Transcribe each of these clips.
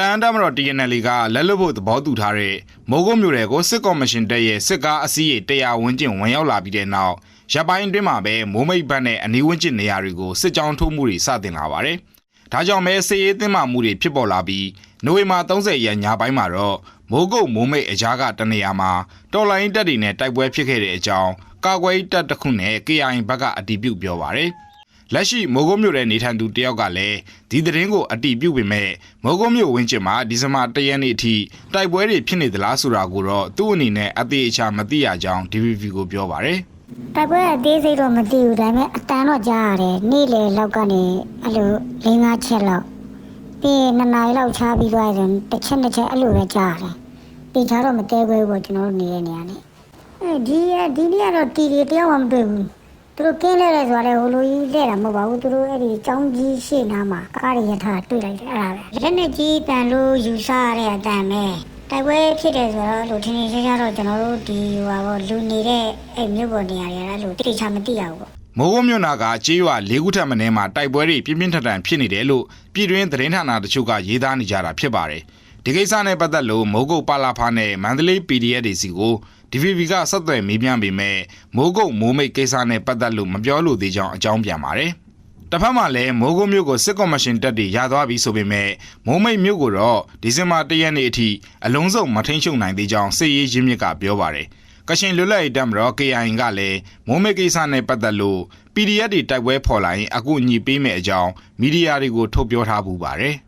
တန်တမတော် TNL ကလက်လွတ်ဖို့သဘောတူထားတဲ့မိုးကုတ်မြို့နယ်ကိုစစ်ကော်မရှင်တပ်ရဲ့စစ်ကားအစည်းအတရားဝန်းကျင်ဝင်ရောက်လာပြီးတဲ့နောက်ရပ်ပိုင်းအတွင်းမှာပဲမိုးမိတ်ဘတ်နဲ့အနီးဝန်းကျင်နေရာတွေကိုစစ်ကြောင်းထိုးမှုတွေစတင်လာပါတယ်။ဒါကြောင့်ပဲစစ်ရေးတင်းမာမှုတွေဖြစ်ပေါ်လာပြီးနိုဝင်ဘာ30ရက်ညပိုင်းမှာတော့မိုးကုတ်မိုးမိတ်အကြားကတနေရာမှာတော်လိုင်းတပ်တွေနဲ့တိုက်ပွဲဖြစ်ခဲ့တဲ့အကြောင်းကာကွယ်ရေးတပ်တစ်ခုနဲ့ KIA ဘက်ကအတည်ပြုပြောပါတယ်။ လက်ရှိမိုးကုတ်မြို့ရဲ့နေထိုင်သူတယောက်ကလည်းဒီသတင်းကိုအတိပြုပေမဲ့မိုးကုတ်မြို့ဝင်းကျင်မှာဒီဇင်ဘာ၁ရက်နေ့အထိတိုက်ပွဲတွေဖြစ်နေသလားဆိုတာကိုတော့သူ့အနေနဲ့အသေးအချာမသိရကြောင်း DVB ကိုပြောပါတယ်တိုက်ပွဲအသေးစိတ်တော့မသိဘူးဒါပေမဲ့အတန်တော့ကြားရတယ်နေ့လေလောက်ကနေအဲ့လို၄၅ချက်လောက်ပြီးရင်နှစ်နာရီလောက်ချားပြီးသွားရင်တစ်ချက်နှစ်ချက်အဲ့လိုပဲကြားရတယ်တင်ချာတော့မတဲခွဲဘူးပေါ့ကျွန်တော်တို့နေတဲ့နေရာနဲ့အဲဒီဒီနေ့ကတော့တီတီတယောက်မှမတွေ့ဘူး သူတို့ကင်းလဲလဲဆိုတော့ဟိုလိုကြီးလဲတာမဟုတ်ပါဘူးသူတို့အဲ့ဒီចောင်းကြီးရှေ့နားမှာကားတွေရထားတွေ့လိုက်တယ်အဲ့ဒါပဲလက်နဲ့ကြီးတန်လို့ယူဆရတဲ့အတန်ပဲတိုက်ပွဲဖြစ်တယ်ဆိုတော့လူထင်းထင်းရှားရှားတော့ကျွန်တော်တို့ဒီဟိုပါဘောလူနေတဲ့အဲ့မြို့ပေါ်နေရာတွေအဲ့လိုတိကျမသိရဘူးပေါ့။မိုးကုတ်မြို့နာကကြေးရွာ၄ခုထပ်မင်းမှာတိုက်ပွဲတွေပြင်းပြင်းထန်ထန်ဖြစ်နေတယ်လို့ပြည်တွင်းသတင်းဌာနတချို့ကရေးသားနေကြတာဖြစ်ပါတယ်။ဒီကိစ္စနဲ့ပတ်သက်လို့မိုးကုတ်ပါလာဖာနဲ့မန္တလေး PDF တွေစီကို DVB ကဆက်သွယ်မေးမြန်းပေမဲ့မိုးကုတ်မိုးမိတ်ကိစ္စနဲ့ပတ်သက်လို့မပြောလို့သေးကြောင်းအကြောင်းပြန်ပါတယ်။တစ်ဖက်မှာလည်းမိုးကုတ်မြို့ကိုစစ်ကော်မရှင်တပ်တွေရသွားပြီဆိုပေမဲ့မိုးမိတ်မြို့ကိုတော့ဒီဇင်ဘာ၁ရက်နေ့အထိအလုံးစုံမထိန်ချုပ်နိုင်သေးကြောင်းစစ်ရေးရင်းမြစ်ကပြောပါတယ်။ကရှင်လွတ်လပ်ရေးတပ်မတော် KIA ကလည်းမိုးမိတ်ကိစ္စနဲ့ပတ်သက်လို့ PDF တွေတိုက်ပွဲဖော်လာရင်အခုညှိပေးမယ်အကြောင်းမီဒီယာတွေကိုထုတ်ပြောထားပူပါတယ်။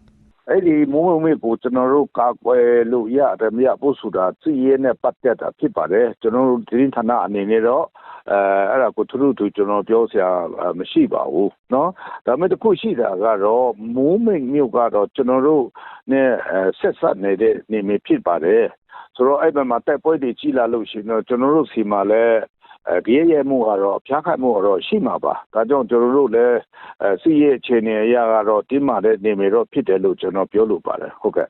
အဲ့ဒီမိုးမုံမေကိုကျွန်တော်တို့ကာကွယ်လို့ရတယ်မရဖို့ဆိုတာသိရဲနဲ့ပတ်သက်တာဖြစ်ပါတယ်ကျွန်တော်တို့ဒီဌာနအနေနဲ့တော့အဲအဲ့ဒါကိုသူတို့သူကျွန်တော်ပြောစရာမရှိပါဘူးเนาะဒါပေမဲ့တစ်ခုရှိတာကတော့မိုးမိန်မြို့ကတော့ကျွန်တော်တို့ နဲ့ဆက်ဆက်နေတဲ့နေမဖြစ်ပါတယ်ဆိုတော့အဲ့ဘက်မှာတိုက်ပွဲတွေကြီးလာလို့ရှိရင်တော့ကျွန်တော်တို့စီမှာလည်း အဲကြရရမှုကတော့ဖျားခတ်မှုကတော့ရှိမှာပါဒါကြောင့်ကျွန်တော်တို့လည်းအဲစီးရဲ့အခြေအနေအရကတော့တင်းမာတဲ့နေမျိုးတော့ဖြစ်တယ်လို့ကျွန်တော်ပြောလိုပါတယ်ဟုတ်ကဲ့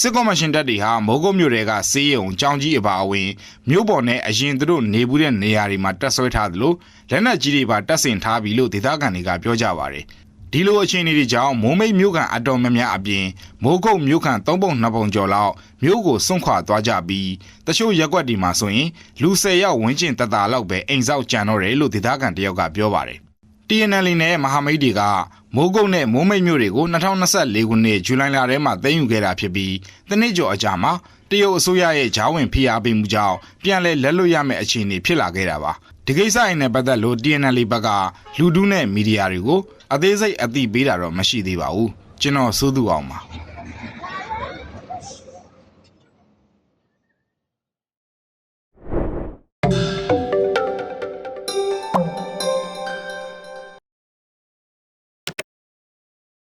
စစ်ကော်မရှင်တပ်တွေဟာမိုးကုတ်မြို့တွေကစေးရုံကြောင်ကြီးအပါအဝင်မြို့ပေါ်နဲ့အရင်သူတို့နေဘူးတဲ့နေရာတွေမှာတက်ဆွဲထားသလိုလက်နက်ကြီးတွေပါတပ်ဆင်ထားပြီလို့ဒေသခံတွေကပြောကြပါတယ်။ ဒီလိုအခြေအနေတွေကြောင့်မိုးမိတ်မြို့ကန်အတော်များများအပြင်မိုးကုတ်မြို့ကန်၃ပုံ၂ပုံကျော်လောက်မြို့ကိုစွန့်ခွာသွားကြပြီးတချို့ရက်ွက်ဒီမှာဆိုရင်လူ၁၀ယောက်ဝန်းကျင်တတာလောက်ပဲအိမ်ဆောက်ကြံတော့တယ်လို့ဒေသခံတယောက်ကပြောပါတယ်။ TNL နဲ့မဟာမိတ်တွေကမိုးကုတ်နဲ့မိုးမိတ်မြို့တွေကို2024ခုနှစ်ဇူလိုင်လထဲမှာသိမ်းယူခဲ့တာဖြစ်ပြီးတနစ်ကျော်အကြာမှာတရုတ်အစိုးရရဲ့ဂျားဝင်ဖိအားပေးမှုကြောင့်ပြန်လည်လက်လွတ်ရမယ့်အခြေအနေဖြစ်လာခဲ့တာပါဒီကိစ္စအင်းနဲ့ပတ်သက်လို့ TNL ဘက်ကလူဒူးနဲ့မီဒီယာတွေကို အသေးစိတ်အသိပေးတာတော့မရှိသေးပါဘူးကျွန်တော်စိုးသူအောင်ပါ